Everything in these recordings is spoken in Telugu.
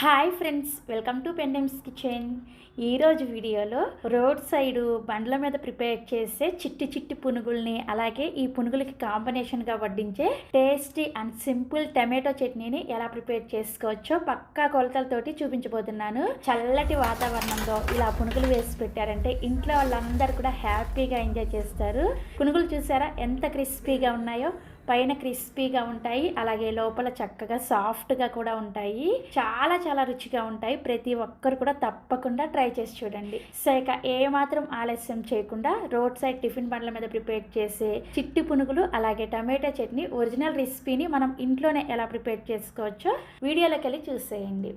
Hi friends welcome to Pendems kitchen. ఈరోజు వీడియోలో రోడ్ సైడు బండ్ల మీద ప్రిపేర్ చేసే చిట్టి చిట్టి పునుగుల్ని అలాగే ఈ పునుగులకి కాంబినేషన్గా వడ్డించే టేస్టీ అండ్ సింపుల్ టమాటో చట్నీని ఎలా ప్రిపేర్ చేసుకోవచ్చో పక్కా కొలతలతోటి చూపించబోతున్నాను. చల్లటి వాతావరణంలో ఇలా పునుగులు వేసి పెట్టారంటే ఇంట్లో వాళ్ళందరూ కూడా హ్యాపీగా ఎంజాయ్ చేస్తారు. పునుగులు చూసారా ఎంత క్రిస్పీగా ఉన్నాయో? పైన క్రిస్పీగా ఉంటాయి అలాగే లోపల చక్కగా సాఫ్ట్గా కూడా ఉంటాయి. చాలా చాలా రుచిగా ఉంటాయి. ప్రతి ఒక్కరు కూడా తప్పకుండా ట్రై చేసి చూడండి. సో ఇక ఏ మాత్రం ఆలస్యం చేయకుండా రోడ్ సైడ్ టిఫిన్ బండ్ల మీద ప్రిపేర్ చేసే చిట్టి పునుగులు అలాగే టమాటా చట్నీ ఒరిజినల్ రెసిపీని మనం ఇంట్లోనే ఎలా ప్రిపేర్ చేసుకోవచ్చో వీడియోలోకి వెళ్ళి చూసేయండి.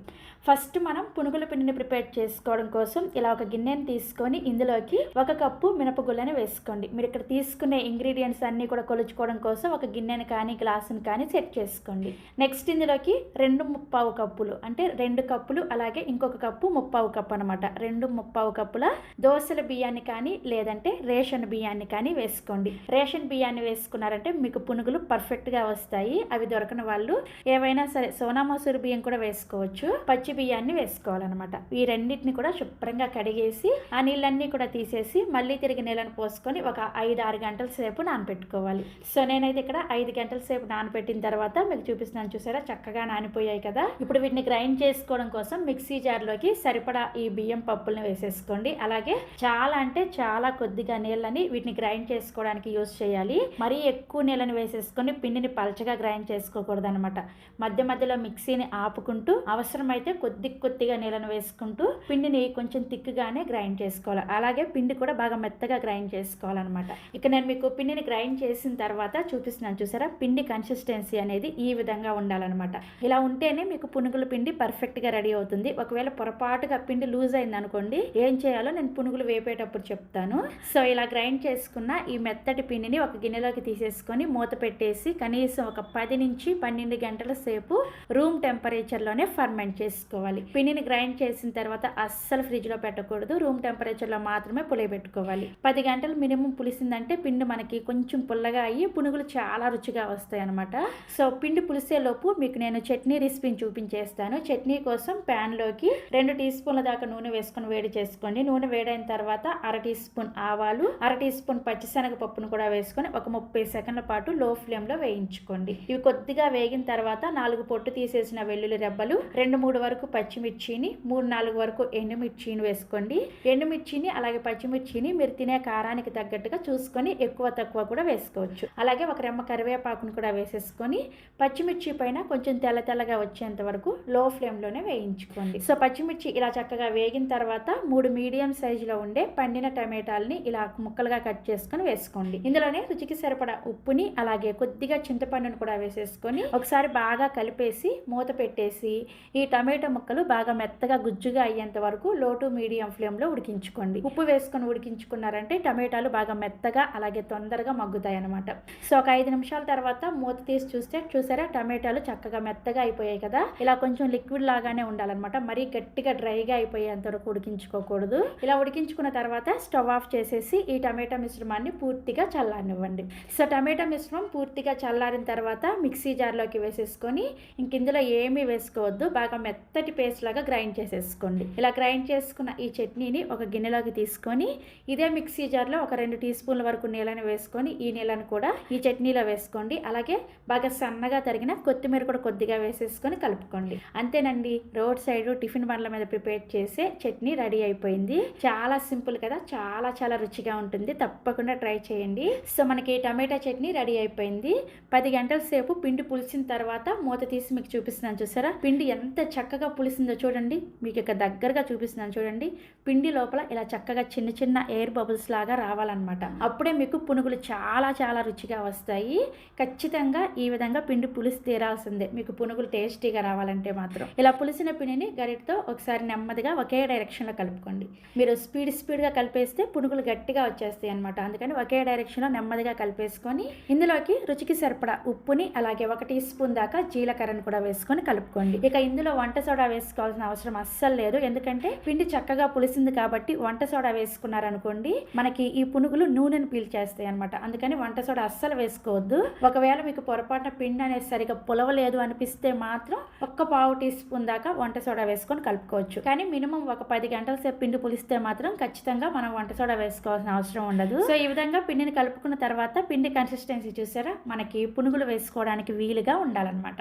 ఫస్ట్ మనం పునుగుల పిండిని ప్రిపేర్ చేసుకోవడం కోసం ఇలా ఒక గిన్నెని తీసుకొని ఇందులోకి ఒక కప్పు మినపగుళ్ళని వేసుకోండి. మీరు ఇక్కడ తీసుకునే ఇంగ్రీడియంట్స్ అన్నీ కూడా కొలుచుకోవడం కోసం ఒక గిన్నెను కానీ గ్లాసుని కానీ సెట్ చేసుకోండి. నెక్స్ట్ ఇందులోకి రెండు ముప్పావు కప్పులు అంటే రెండు కప్పులు అలాగే ఇంకొక కప్పు ముప్పావు కప్పు అనమాట రెండు ముప్పావు కప్పుల దోశల బియ్యాన్ని కానీ లేదంటే రేషన్ బియ్యాన్ని కానీ వేసుకోండి. రేషన్ బియ్యాన్ని వేసుకున్నారంటే మీకు పునుగులు పర్ఫెక్ట్గా వస్తాయి. అవి దొరకని వాళ్ళు ఏవైనా సరే సోనా మసూరి బియ్యం కూడా వేసుకోవచ్చు. పచ్చి బియ్యాన్ని వేసుకోవాలన్నమాట. ఈ రెండింటిని కూడా శుభ్రంగా కడిగేసి ఆ నీళ్ళన్నీ కూడా తీసేసి మళ్ళీ తిరిగి నీళ్ళని పోసుకొని ఒక ఐదు ఆరు గంటల సేపు నానబెట్టుకోవాలి సో నేనైతే ఇక్కడ ఐదు గంటల సేపు నానబెట్టిన తర్వాత మీకు చూపిస్తున్నాను చూసారా? చక్కగా నానిపోయాయి కదా? ఇప్పుడు వీటిని గ్రైండ్ చేసుకోవడం కోసం మిక్సీ జార్లోకి సరిపడా ఈ బియ్యం పప్పుల్ని వేసేసుకోండి. అలాగే చాలా అంటే చాలా కొద్దిగా నీళ్ళని వీటిని గ్రైండ్ చేసుకోవడానికి యూస్ చేయాలి. మరీ ఎక్కువ నీళ్ళని వేసేసుకొని పిండిని పలచగా గ్రైండ్ చేసుకోకూడదు అనమాట మధ్య మధ్యలో మిక్సీని ఆపుకుంటూ అవసరమైతే కొద్ది కొద్దిగా నీళ్ళను వేసుకుంటూ పిండిని కొంచెం తిక్కుగానే గ్రైండ్ చేసుకోవాలి. అలాగే పిండి కూడా బాగా మెత్తగా గ్రైండ్ చేసుకోవాలన్నమాట. ఇక నేను మీకు పిండిని గ్రైండ్ చేసిన తర్వాత చూపిస్తున్నాను చూసారా? పిండి కన్సిస్టెన్సీ అనేది ఈ విధంగా ఉండాలన్నమాట. ఇలా ఉంటేనే మీకు పునుగుల పిండి పర్ఫెక్ట్గా రెడీ అవుతుంది. ఒకవేళ పొరపాటుగా పిండి లూజ్ అయింది అనుకోండి ఏం చేయాలో నేను పునుగులు వేపేటప్పుడు చెప్తాను. సో ఇలా గ్రైండ్ చేసుకున్న ఈ మెత్తటి పిండిని ఒక గిన్నెలోకి తీసేసుకొని మూత పెట్టేసి కనీసం ఒక పది నుంచి పన్నెండు గంటల సేపు రూమ్ టెంపరేచర్లోనే ఫర్మెంట్ చేసుకోవాలి. పిండిని గ్రైండ్ చేసిన తర్వాత అస్సలు ఫ్రిడ్జ్లో పెట్టకూడదు. రూమ్ టెంపరేచర్లో మాత్రమే పులియబెట్టుకోవాలి పది గంటలు మినిమం పులిసిందంటే పిండి మనకి కొంచెం పుల్లగా అయ్యి పునుగులు చాలా రుచిగా వస్తాయి అనమాట సో పిండి పులిసేలోపు మీకు నేను చట్నీ రెసిపీని చూపించేస్తాను. చట్నీ కోసం ప్యాన్లోకి రెండు టీ స్పూన్ల దాకా నూనె వేసుకొని వేడి చేసుకోండి. నూనె వేడైన తర్వాత అర టీ స్పూన్ ఆవాలు అర టీ స్పూన్ పచ్చిశనగ పప్పును కూడా వేసుకొని ఒక ముప్పై సెకండ్ల పాటు లో ఫ్లేమ్లో వేయించుకోండి. ఇవి కొద్దిగా వేగిన తర్వాత నాలుగు పొట్టు తీసేసిన వెల్లుల్లి రెబ్బలు రెండు మూడు వరకు పచ్చిమిర్చిని మూడు నాలుగు వరకు ఎండుమిర్చిని వేసుకోండి. ఎండుమిర్చిని అలాగే పచ్చిమిర్చిని మీరు తినే కారానికి తగ్గట్టుగా చూసుకొని ఎక్కువ తక్కువ కూడా వేసుకోవచ్చు. అలాగే ఒక రెమ్మ కరివేపాకును కూడా వేసేసుకొని పచ్చిమిర్చి పైన కొంచెం తెల్ల తెల్లగా వచ్చేంత వరకు లో ఫ్లేమ్లోనే వేయించుకోండి. సో పచ్చిమిర్చి ఇలా చక్కగా వేగిన తర్వాత మూడు మీడియం సైజులో ఉండే పండిన టమాటాలని ఇలా ముక్కలుగా కట్ చేసుకొని వేసుకోండి. ఇందులోనే రుచికి సరిపడా ఉప్పుని అలాగే కొద్దిగా చింతపండును కూడా వేసేసుకొని ఒకసారి బాగా కలిపేసి మూత పెట్టేసి ఈ టమాటా ముక్కలు బాగా మెత్తగా గుజ్జుగా అయ్యేంత వరకు లో టు మీడియం ఫ్లేమ్లో ఉడికించుకోండి. ఉప్పు వేసుకొని ఉడికించుకున్నారంటే టమాటాలు బాగా మెత్తగా అలాగే తొందరగా మగ్గుతాయి అనమాట సో ఒక ఐదు నిమిషాల తర్వాత మూత తీసి చూస్తే చూసారా టమాటాలు చక్కగా మెత్తగా అయిపోయాయి కదా? ఇలా కొంచెం లిక్విడ్ లాగానే ఉండాలన్నమాట. మరీ గట్టిగా డ్రైగా అయిపోయేంత వరకు ఉడికించుకోకూడదు. ఇలా ఉడికించుకున్న తర్వాత స్టవ్ ఆఫ్ చేసేసి ఈ టమాటా మిశ్రమాన్ని పూర్తిగా చల్లారనివ్వండి. సో టమాటా మిశ్రమం పూర్తిగా చల్లారిన తర్వాత మిక్సీ జార్లోకి వేసేసుకొని ఇంక ఇందులో ఏమీ వేసుకోవద్దు. బాగా మెత్తటి పేస్ట్ లాగా గ్రైండ్ చేసేసుకోండి. ఇలా గ్రైండ్ చేసుకున్న ఈ చట్నీని ఒక గిన్నెలోకి తీసుకొని ఇదే మిక్సీ జార్లో ఒక రెండు టీ స్పూన్ల వరకు నీళ్ళని వేసుకొని ఈ నీళ్ళని కూడా ఈ చట్నీలో వేసుకోండి. అలాగే బాగా సన్నగా తరిగిన కొత్తిమీర కూడా కొద్దిగా వేసేసుకొని కలుపుకోండి. అంతేనండి రోడ్ సైడ్ టిఫిన్ బండ్ల మీద ప్రిపేర్ చేసే చట్నీ రెడీ అయిపోయింది. చాలా సింపుల్ కదా చాలా చాలా రుచిగా ఉంటుంది. తప్పకుండా ట్రై చేయండి. సో మనకి టమాటా చట్నీ రెడీ అయిపోయింది. పది గంటల సేపు పిండి పులిసిన తర్వాత మూత తీసి మీకు చూపిస్తున్నాను చూసారా? పిండి ఎంత చక్కగా పులిసిందో చూడండి. మీకు ఇక దగ్గరగా చూపిస్తున్నాను చూడండి. పిండి లోపల ఇలా చక్కగా చిన్న చిన్న ఎయిర్ బబుల్స్ లాగా రావాలన్నమాట. అప్పుడే మీకు పునుగులు చాలా చాలా రుచిగా వస్తాయి. ఖచ్చితంగా ఈ విధంగా పిండి పులిసి తీరాల్సిందే. మీకు పునుగులు టేస్టీగా రావాలంటే మాత్రం. ఇలా పులిసిన పిండిని గరిటతో ఒకసారి నెమ్మదిగా ఒకే డైరెక్షన్లో కలుపుకోండి. మీరు స్పీడ్ స్పీడ్గా కలిపేస్తే పునుగులు గట్టిగా వచ్చేస్తాయి అనమాట అందుకని ఒకే డైరెక్షన్లో నెమ్మదిగా కలిపేసుకొని ఇందులోకి రుచికి సరిపడా ఉప్పుని అలాగే ఒక టీ స్పూన్ దాకా జీలకర్రను కూడా వేసుకొని కలుపుకోండి. ఇక ఇందులో వంట సోడా వేసుకోవాల్సిన అవసరం అస్సలు లేదు. ఎందుకంటే పిండి చక్కగా పులిసింది కాబట్టి వంట సోడా వేసుకున్నారనుకోండి మనకి ఈ పునుగులు నూనెను పీల్చేస్తాయి అనమాట అందుకని వంట సోడా అస్సలు వేసుకోవద్దు. వేసుకోవద్దు ఒకవేళ మీకు పొరపాటున పిండి అనేది సరిగా పులవలేదు అనిపిస్తే మాత్రం ఒక్క పావు టీ స్పూన్ దాకా వంట సోడా వేసుకొని కలుపుకోవచ్చు. కానీ మినిమం ఒక పది గంటల సేపు పిండి పులిస్తే మాత్రం ఖచ్చితంగా మనం వంట సోడా వేసుకోవాల్సిన అవసరం ఉండదు. సో ఈ విధంగా పిండిని కలుపుకున్న తర్వాత పిండి కన్సిస్టెన్సీ చూసారా? మనకి పునుగులు వేసుకోవడానికి వీలుగా ఉండాలన్నమాట.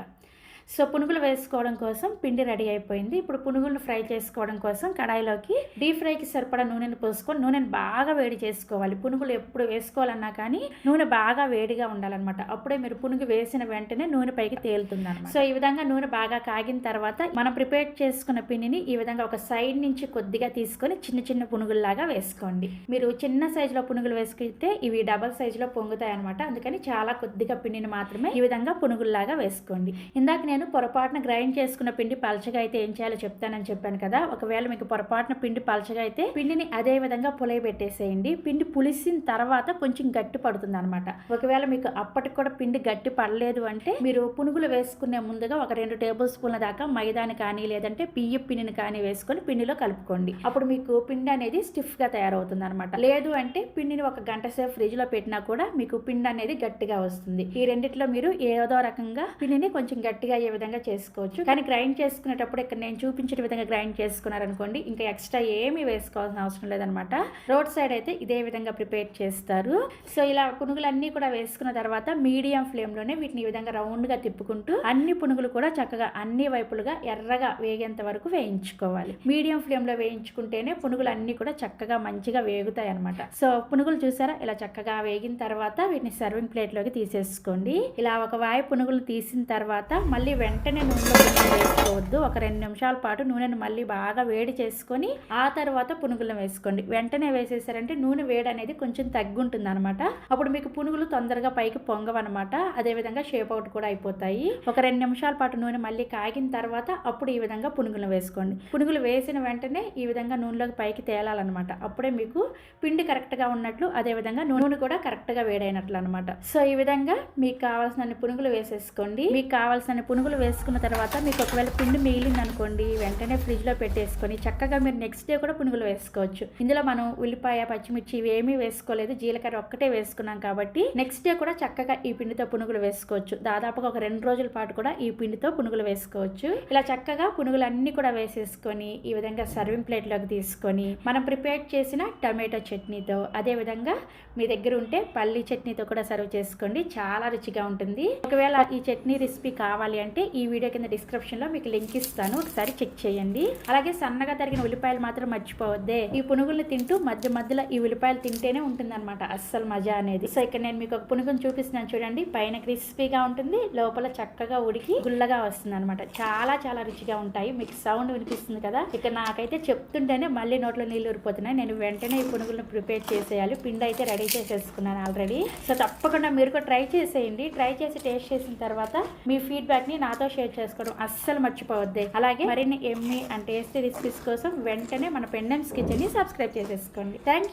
సో పునుగులు వేసుకోవడం కోసం పిండి రెడీ అయిపోయింది. ఇప్పుడు పునుగులను ఫ్రై చేసుకోవడం కోసం కడాయిలోకి డీప్ ఫ్రైకి సరిపడా నూనెను పోసుకొని నూనెను బాగా వేడి చేసుకోవాలి. పునుగులు ఎప్పుడు వేసుకోవాలన్నా కానీ నూనె బాగా వేడిగా ఉండాలన్నమాట. అప్పుడే మీరు పునుగు వేసిన వెంటనే నూనె పైకి తేలుతుంది సో ఈ విధంగా నూనె బాగా కాగిన తర్వాత మనం ప్రిపేర్ చేసుకున్న పిండిని ఈ విధంగా ఒక సైడ్ నుంచి కొద్దిగా తీసుకొని చిన్న చిన్న పునుగుల్లాగా వేసుకోండి. మీరు చిన్న సైజులో పునుగులు వేసుకుంటే ఇవి డబల్ సైజులో పొంగుతాయి అనమాట అందుకని చాలా కొద్దిగా పిండిని మాత్రమే ఈ విధంగా పునుగుల్లాగా వేసుకోండి. ఇందాక నేను పొరపాటున గ్రైండ్ చేసుకున్న పిండి పలచగా అయితే ఏం చేయాలో చెప్తానని చెప్పాను కదా. ఒకవేళ మీకు పొరపాటున పిండి పలచగా అయితే పిండిని అదే విధంగా పులయబెట్టేసేయండి పిండి పులిసిన తర్వాత కొంచెం గట్టి పడుతుంది అనమాట ఒకవేళ మీకు అప్పటికి కూడా పిండి గట్టి పడలేదు అంటే మీరు పునుగులు వేసుకునే ముందుగా ఒక రెండు టేబుల్ స్పూన్ల దాకా మైదాని కానీ లేదంటే బియ్య పిండిని కానీ వేసుకొని పిండిలో కలుపుకోండి. అప్పుడు మీకు పిండి అనేది స్టిఫ్గా తయారవుతుంది అనమాట లేదు అంటే పిండిని ఒక గంట సేపు ఫ్రిడ్జ్లో పెట్టినా కూడా మీకు పిండి అనేది గట్టిగా వస్తుంది. ఈ రెండిట్లో మీరు ఏదో రకంగా పిండిని కొంచెం గట్టిగా అయ్యే విధంగా చేసుకోవచ్చు. కానీ గ్రైండ్ చేసుకునేటప్పుడు ఇక్కడ నేను చూపించిన విధంగా గ్రైండ్ చేసుకున్నారనుకోండి ఇంకా ఎక్స్ట్రా ఏమీ వేసుకోవాల్సిన అవసరం లేదనమాట రోడ్ సైడ్ అయితే ఇదే విధంగా ప్రిపేర్ చేస్తారు. సో ఇలా పునుగులన్నీ కూడా వేసుకున్న తర్వాత మీడియం ఫ్లేమ్లోనే వీటిని ఈ విధంగా రౌండ్గా తిప్పుకుంటూ అన్ని పునుగులు కూడా చక్కగా అన్ని వైపులుగా ఎర్రగా వేగేంత వరకు వేయించుకోవాలి. మీడియం ఫ్లేమ్లో వేయించుకుంటేనే పునుగులు అన్నీ కూడా చక్కగా మంచిగా వేగుతాయి అనమాట సో పునుగులు చూసారా? ఇలా చక్కగా వేగిన తర్వాత వీటిని సర్వింగ్ ప్లేట్లోకి తీసేసుకోండి. ఇలా ఒక వాయి పునుగులు తీసిన తర్వాత మళ్ళీ వెంటనే నూనెలో పునుగులు వేసుకోవద్దు. ఒక రెండు నిమిషాల పాటు నూనెను మళ్ళీ బాగా వేడి చేసుకొని ఆ తర్వాత పునుగులను వేసుకోండి. వెంటనే వేసేసారంటే నూనె వేడి అనేది కొంచెం తగ్గుంటుంది అనమాట అప్పుడు మీకు పునుగులు తొందరగా పైకి పొంగవన్నమాట. అదే విధంగా షేప్ అవుట్ కూడా అయిపోతాయి. ఒక రెండు నిమిషాల పాటు నూనె మళ్ళీ కాగిన తర్వాత అప్పుడు ఈ విధంగా పునుగులు వేసుకోండి. పునుగులు వేసిన వెంటనే ఈ విధంగా నూనెలోకి పైకి తేలాలన్నమాట. అప్పుడే మీకు పిండి కరెక్ట్గా ఉన్నట్లు అదే విధంగా నూనె కూడా కరెక్ట్గా వేడైనట్లు అనమాట సో ఈ విధంగా మీకు కావాల్సిన పునుగులు వేసేసుకోండి. మీకు కావాల్సిన పునుగులు వేసుకున్న తర్వాత మీకు ఒకవేళ పిండి మిగిలింది అనుకోండి వెంటనే ఫ్రిడ్జ్లో పెట్టేసుకొని చక్కగా మీరు నెక్స్ట్ డే కూడా పునుగులు వేసుకోవచ్చు. ఇందులో మనం ఉల్లిపాయ పచ్చిమిర్చి ఇవేమీ వేసుకోలేదు. జీలకర్ర ఒక్కటే వేసుకున్నాం కాబట్టి నెక్స్ట్ డే కూడా చక్కగా ఈ పిండితో పునుగులు వేసుకోవచ్చు. దాదాపుగా ఒక రెండు రోజుల పాటు కూడా ఈ పిండితో పునుగులు వేసుకోవచ్చు. ఇలా చక్కగా పునుగులు అన్ని కూడా వేసేసుకొని ఈ విధంగా సర్వింగ్ ప్లేట్లోకి తీసుకొని మనం ప్రిపేర్ చేసిన టమాటో చట్నీతో అదే విధంగా మీ దగ్గర ఉంటే పల్లి చట్నీతో కూడా సర్వ్ చేసుకోండి. చాలా రుచిగా ఉంటుంది. ఒకవేళ ఈ చట్నీ రెసిపీ కావాలి అంటే ఈ వీడియో కింద డిస్క్రిప్షన్లో మీకు లింక్ ఇస్తాను. ఒకసారి చెక్ చేయండి. అలాగే సన్నగా తరిగిన ఉల్లిపాయలు మాత్రం మర్చిపోవద్దే. ఈ పునుగుల్ని తింటూ మధ్య మధ్యలో ఈ ఉల్లిపాయలు తింటేనే ఉంటుంది అనమాట అస్సలు మజా అనేది. సో ఇక్కడ నేను మీకు ఒక పునుగుని చూపిస్తున్నాను చూడండి. పైన క్రిస్పీగా ఉంటుంది. లోపల చక్కగా ఉడికి గుల్లగా వస్తుంది అనమాట చాలా చాలా రుచిగా ఉంటాయి. మీకు సౌండ్ వినిపిస్తుంది కదా. ఇక నాకైతే చెప్తుంటేనే మళ్ళీ నోట్లో నీళ్ళు ఊరిపోతున్నాయి. నేను వెంటనే ఈ పునుగులను ప్రిపేర్ చేసేయాలి. పిండి అయితే రెడీ చేసేసుకున్నాను ఆల్రెడీ సో తప్పకుండా మీరు కూడా ట్రై చేసేయండి. ట్రై చేసి టేస్ట్ చేసిన తర్వాత మీ ఫీడ్బ్యాక్ని నాతో షేర్ చేసుకోవడం అస్సలు మర్చిపోవద్దే. అలాగే మరిన్ని ఎమ్మి అండ్ టేస్టీ రెసిపీస్ కోసం వెంటనే మన పెండెమ్స్ కిచెన్ని సబ్స్క్రైబ్ చేసేసుకోండి. Thank you